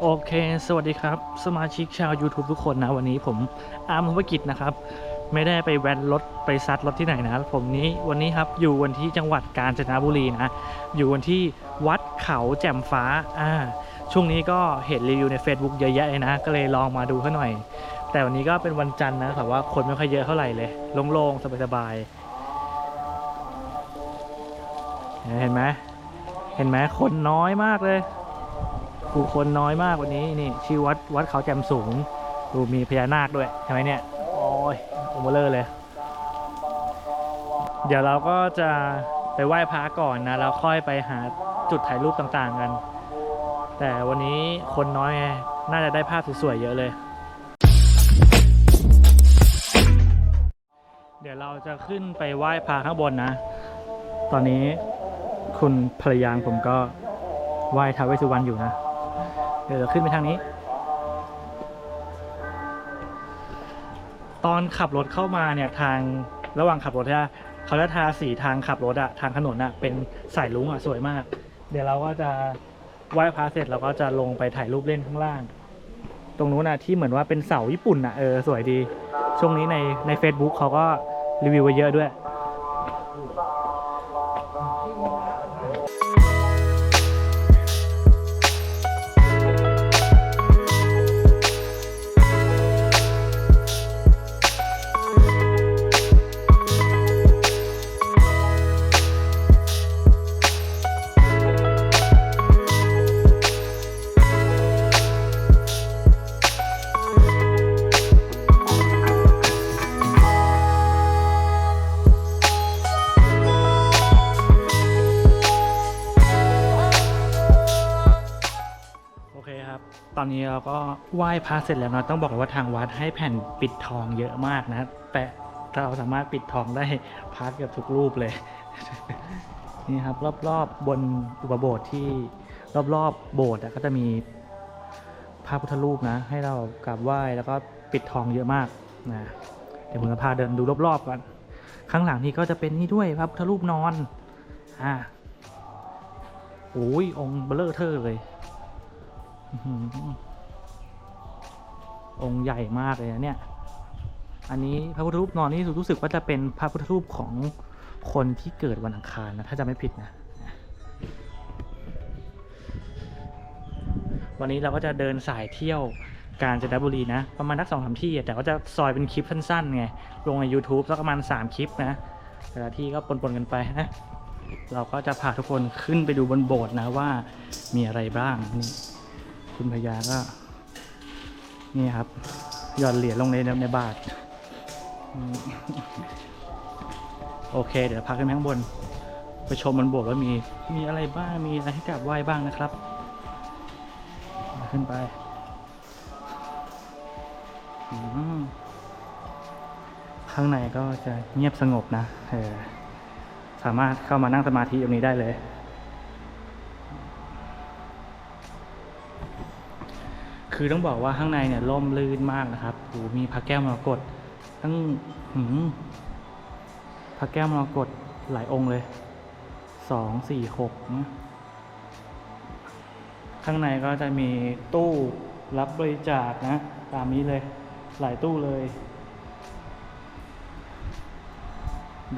โอเค สวัสดีครับ สมาชิกชาว YouTube ทุกคนนะ วันนี้ผมอาร์มธุรกิจนะครับ ไม่ได้ไปแวนรถไปซัดรถที่ไหนนะ ผมนี้วันนี้ครับอยู่วันที่จังหวัดกาญจนบุรีนะ อยู่วันที่วัดเขาแจ่มฟ้าอ่าช่วงนี้ก็เห็นรีวิวใน Facebook เยอะแยะเลยนะ ก็เลยลองมาดูเขาหน่อย แต่วันนี้ก็เป็นวันจันทร์นะแต่ว่าคนไม่ค่อยเยอะเท่าไหร่เลยโล่งๆสบายๆเห็นไหมเห็นไหมคนน้อยมากเลย ผู้คนน้อยมากวันนี้นี่ชื่อวัดวัดเขาแจ่มสูง ดูมีพญานาคด้วยใช่ไหมเนี่ยโอ้ยโอเวอร์เลอร์เลย เดี๋ยวเราก็จะไปไหว้พระก่อนนะแล้วค่อยไปหาจุดถ่ายรูปต่างๆกัน แต่วันนี้คนน้อยไงน่าจะได้ภาพสวยๆเยอะเลย เดี๋ยวเราจะขึ้นไปไหว้พระข้างบนนะ ตอนนี้คุณภรรยาผมก็ไหว้ท้าวเวสสุวรรณอยู่นะ ดี๋ยวเราขึ้นไปทางนี้ ตอนขับรถเข้ามาเนี่ยทางระหว่างขับรถเนี่ยเขาจะทาสีทางขับรถอะทางถนนอะเป็นสายลุ้งอะสวยมาก เดี๋ยวเราก็จะไหว้พระเสร็จเราก็จะลงไปถ่ายรูปเล่นข้างล่าง ตรงนู้นอะที่เหมือนว่าเป็นเสาญี่ปุ่นอะเออสวยดี ช่วงนี้ในใน Facebook เขาก็รีวิวไว้เยอะด้วย ตอนนี้เราก็ไหว้พระเสร็จแล้วเนอะต้องบอกเลยว่าทางวัดให้แผ่นปิดทองเยอะมากนะ แต่เราสามารถปิดทองได้พระเกือบทุกรูปเลย นี่ครับ รอบๆบนอุปโบสถ์ที่รอบๆโบสถ์ก็จะมีพระพุทธรูปนะ ให้เรากราบไหว้แล้วก็ปิดทองเยอะมากนะเดี๋ยวผมจะพาเดินดูรอบๆกันข้างหลังนี้ก็จะเป็นนี่ด้วยพระพุทธรูปนอนอ่าโอ้ยองค์เบลเลอร์เทอร์เลย องค์ใหญ่มากเลยนะเนี่ย อันนี้พระพุทธรูปนอนนี่รู้สึกว่าจะเป็นพระพุทธรูปของคนที่เกิดวันอังคารนะถ้าจะไม่ผิดนะ วันนี้เราก็จะเดินสายเที่ยวกาญจนบุรีนะ ประมาณนักสองสามที่แต่ก็จะซอยเป็นคลิปสั้นๆไง ลงใน YouTube สักประมาณ 3 คลิปนะ แต่ละที่ก็ปนๆกันไปนะ เราก็จะพาทุกคนขึ้นไปดูบนโบสถ์นะว่ามีอะไรบ้างนี่คุณพญาก็ นี่ครับหย่อนเหรียญลงในในบาทโอเค เดี๋ยวพักขึ้นข้างบน ไปชมบนโบสถ์ว่ามี มีอะไรบ้าง มีอะไรให้กราบไหว้บ้างนะครับ ขึ้นไปข้างในก็จะเงียบสงบนะ สามารถเข้ามานั่งสมาธิตรงนี้ได้เลย คือต้องบอกว่าข้างในเนี่ยร่มรื่นมากนะครับโหมีพระแก้วมรกตทั้งหืมพระแก้วมรกตหลายองค์เลยสองสี่หกนะข้างในก็จะมีตู้รับบริจาคนะ ตามนี้เลยหลายตู้เลย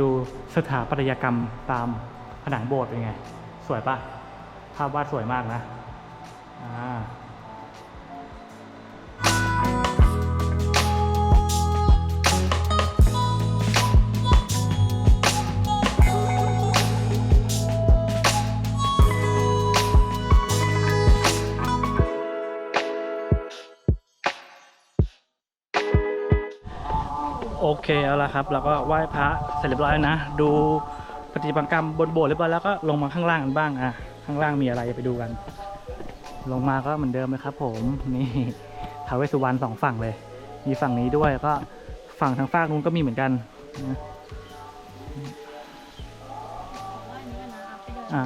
ดูสถาปัตยกรรมตามผนังโบสถ์เป็นไง สวยปะภาพวาดสวยมากนะอ่า เคเอาละครับเราก็ไหว้พระเสร็จเรียบร้อยนะ ดูปฏิบัติกรรมบนโบสถ์เรียบร้อยแล้วก็ลงมาข้างล่างกันบ้างอะข้างล่างมีอะไรไปดูกัน ลงมาก็เหมือนเดิมเลยครับ ผมนี่ทาวเวสุวรรณสองฝั่งเลย มีฝั่งนี้ด้วยก็ฝั่งทางฝั่งนู้นก็มีเหมือนกันอ่า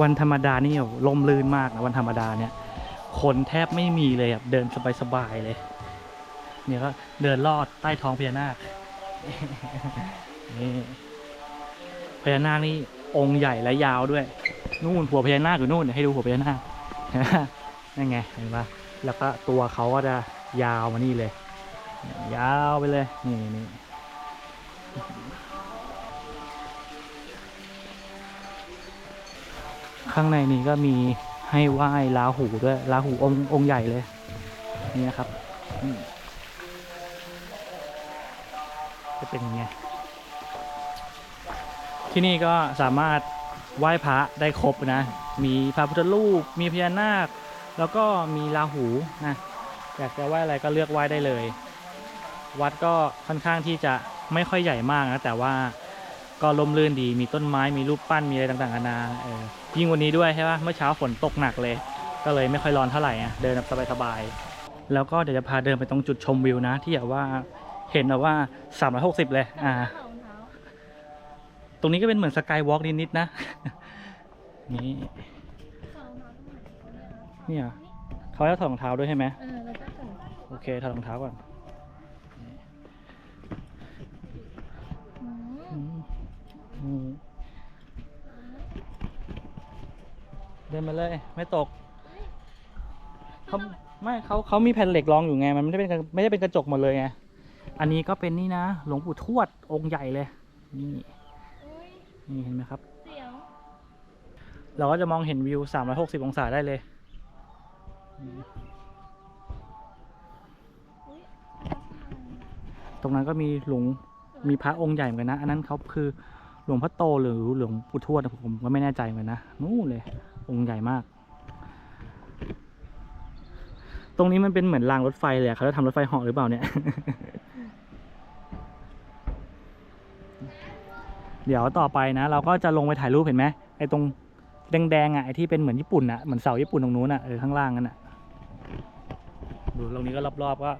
วันธรรมดานี่ลมลื่นมากนะวันธรรมดาเนี่ย คนแทบไม่มีเลยอะเดินสบายๆเลย เนี่ยก็เดินลอดใต้ท้องพญานาคนี่พญานาคนี่องค์ใหญ่และยาวด้วย นู่นหัวพญานาคอยู่นู่นเดี๋ยวให้ดูหัวพญานาคนั่นไงเห็นปะแล้วก็ตัวเขาก็จะยาวมานี่เลย ยาวไปเลยนี่นี่ข้างในนี้ก็มีให้ไหว้ลาหูด้วยลาหูองค์องค์ใหญ่เลย นี่นะครับ จะเป็นยังไงที่นี่ก็สามารถไหว้พระได้ครบนะ มีพระพุทธรูป มีพญานาค แล้วก็มีราหูนะอยากจะไหว้อะไรก็เลือกไหว้ได้เลย วัดก็ค่อนข้างที่จะไม่ค่อยใหญ่มากนะแต่ว่าก็ลมรื่นดี มีต้นไม้ มีรูปปั้น มีอะไรต่างๆนานาเออยิ่งวันนี้ด้วยใช่ปะเมื่อเช้าฝนตกหนักเลย ก็เลยไม่ค่อยร้อนเท่าไหร่อะเดินแบบสบายๆ แล้วก็เดี๋ยวจะพาเดินไปตรงจุดชมวิวนะ ที่แบบว่า เห็นแบบว่า 360 เลย อ่า ตรงนี้ก็เป็นเหมือนสกายวอล์กนิดๆนะ นี่เนี่ยเขาให้ถอดรองเท้าด้วยใช่ไหมเออแล้วก็ใส่โอเคถอดรองเท้าก่อนอืมอืมอืมเดินมาเลย ไม่ตกเขาไม่เขาเขามีแผ่นเหล็กรองอยู่ไง มันไม่ได้เป็นกระไม่ได้เป็นกระจกหมดเลยไง อันนี้ก็เป็นนี่นะ หลวงปู่ทวดองค์ใหญ่เลย นี่ นี่เห็นไหมครับ เราก็จะมองเห็นวิว 360 องศาได้เลย ตรงนั้นก็มีหลวง มีพระองค์ใหญ่เหมือนกันนะ อันนั้นเขาคือหลวงพ่อโตหรือหลวงปู่ทวดผมก็ไม่แน่ใจเหมือนกันนะ นู่นเลย องค์ใหญ่มาก ตรงนี้มันเป็นเหมือนรางรถไฟเลยอะเขาจะทำรถไฟเหาะหรือเปล่าเนี่ย เดี๋ยวต่อไปนะ เราก็จะลงไปถ่ายรูปเห็นไหมไอ้ตรงแดงๆอะไอ้ที่เป็นเหมือนญี่ปุ่นอะเหมือนเสาญี่ปุ่นตรงนู้นอะเออข้างล่างนั่นอะดูตรงนี้ก็รอบๆก็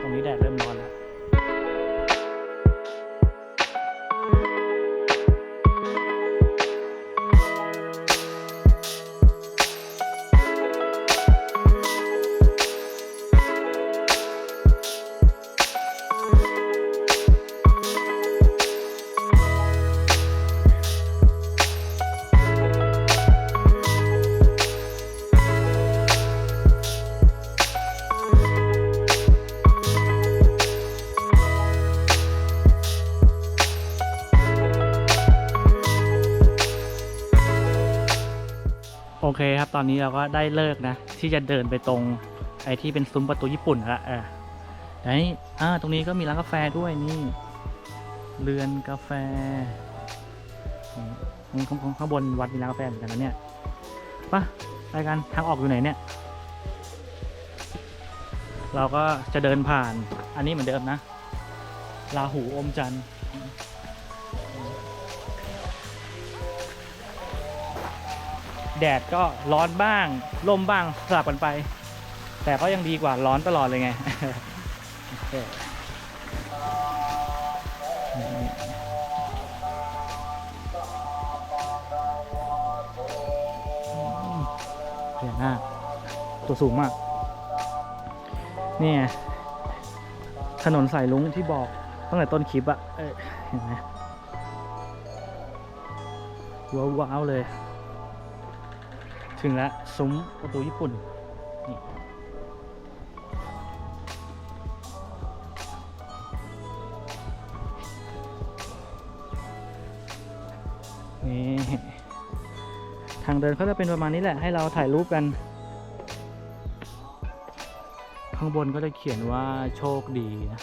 ตรงนี้แดดเริ่มร้อน อนนี้เราก็ได้เลิกนะ ที่จะเดินไปตรงไอ้ที่เป็นซุ้มประตูญี่ปุ่นละเออไอ้นี่อ่าตรงนี้ก็มีร้านกาแฟด้วยนี่เรือนกาแฟข้างข้างบนวัดมีร้านกาแฟเหมือนกันนะเนี่ยไปะไปกันทางออกอยู่ไหนเนี่ย เราก็จะเดินผ่านอันนี้เหมือนเดิมนะลาหูอมจันทร์ แดดก็ร้อนบ้างลมบ้างสลับกันไป แต่ก็ยังดีกว่าร้อนตลอดเลยไงโอเคนี่อืมพญาตัวสูงมาก นี่ไงถนนสายลุงที่บอกตั้งแต่ต้นคลิปอะเอ้ยเห็นไหมว้าวๆเลย ถึงแล้วซุ้มประตูญี่ปุ่นนี่ทางเดินเขาจะเป็นประมาณนี้แหละ ให้เราถ่ายรูปกัน ข้างบนก็จะเขียนว่าโชคดีนะ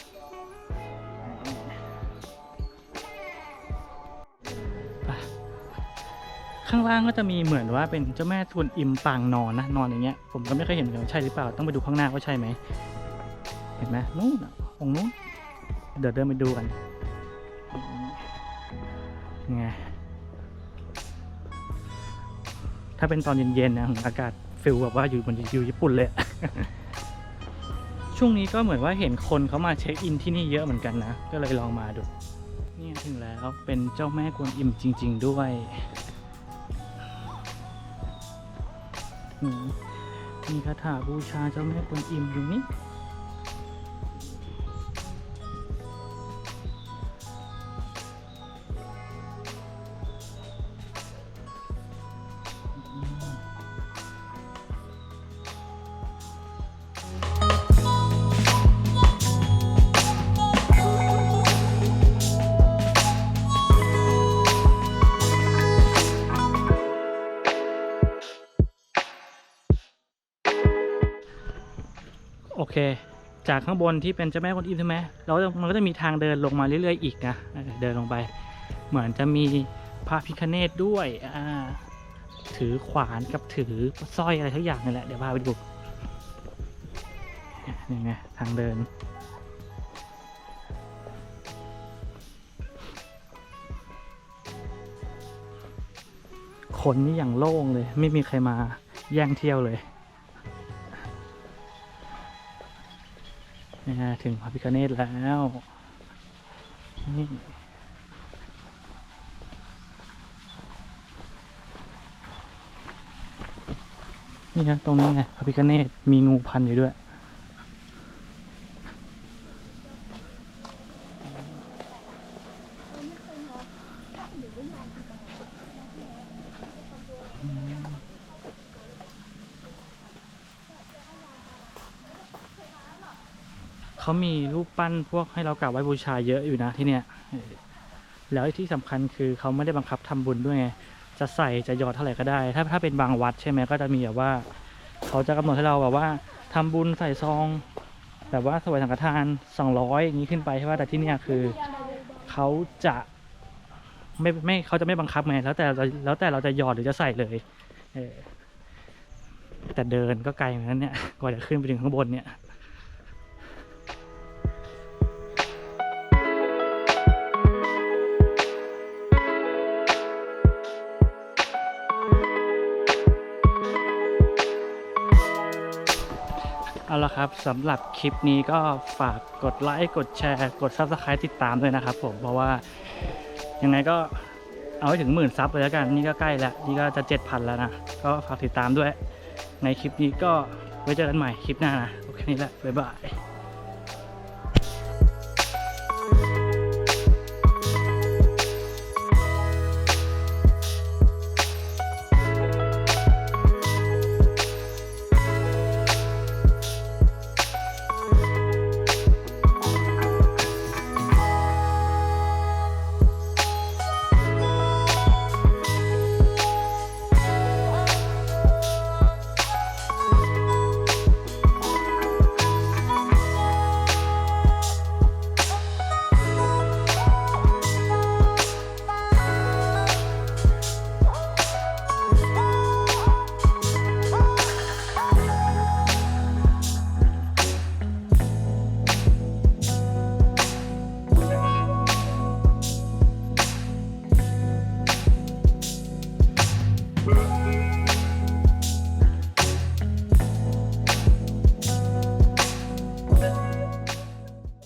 ข้างล่างก็จะมีเหมือนว่าเป็นเจ้าแม่ทวนอิมปางนอนนะนอนอย่างเงี้ยผมก็ไม่เคยเห็นเหมือนกันใช่หรือเปล่าต้องไปดูข้างหน้าว่าใช่ไหมเห็นไหมนู่นองนู้นเดี๋ยวเดินไปดูกันไงถ้าเป็นตอนเย็นๆนะอากาศฟิลแบบว่าอยู่เหมันอยู่ญี่ปุ่นเลย ช่วงนี้ก็เหมือนว่าเห็นคนเขามาเช็คอินที่นี่เยอะเหมือนกันนะ ก็เลยลองมาดู นี่ถึงแล้วเป็นเจ้าแม่กวนอิมจริง ๆ ด้วย มมีคาถาบูชาเจ้าแม่กวนอิมอยู่นี่ เค จากข้างบนที่เป็นเจ้าแม่กวนอิมใช่ไหมแล้วมันก็จะมีทางเดินลงมาเรื่อยๆอีกนะเดินลงไป เหมือนจะมีพระพิคเนตด้วยอ่าถือขวานกับถือสร้อยอะไรทุกอย่างนี่แหละเดี๋ยวพาไปดูนี่ไงทางเดิน คนนี่อย่างโล่งเลย ไม่มีใครมาแย่งเที่ยวเลย นี่ฮะถึงพระพิคเนตแล้วนี่นี่นะตรงนี้ไงพระพิคเนตมีงูพันอยู่ด้วย เขามีรูปปั้นพวกให้เรากราบไหว้บูชาเยอะอยู่นะที่เนี่ยแล้วที่สำคัญคือเขาไม่ได้บังคับทำบุญด้วยไงจะใส่จะหยอดเท่าไหร่ก็ได้ ถ้าถ้าเป็นบางวัดใช่ไหมก็จะมีแบบว่า เขาจะกำหนดให้เราแบบว่าทำบุญใส่ซอง แบบว่าสวยสังฆทานสองร้อยอย่างนี้ขึ้นไปใช่ป่ะแต่ที่เนี่ยคือเขาจะไม่ไม่เขาจะไม่บังคับไงแล้วแต่แล้วแต่เราจะหยอดหรือจะใส่เลยเอแต่เดินก็ไกลเหมือนกันเนี่ยกว่าจะขึ้นไปถึงข้างบนเนี่ย เอาละครับสำหรับคลิปนี้ก็ฝากกดไลค์กดแชร์ กด s u b สไครต์ติดตามด้วยนะครับผมเพราะว่ายังไงก็เอาให้ถึงหมื่นซับเลยแล้วกัน นี่ก็ใกล้แล้ว นี่ก็จะเจ็ดพันแล้วนะ ก็ฝากติดตามด้วย ในคลิปนี้ก็ไว้เจอกันใหม่คลิปหน้านะ โอเคนี่แหละ บ๊ายบาย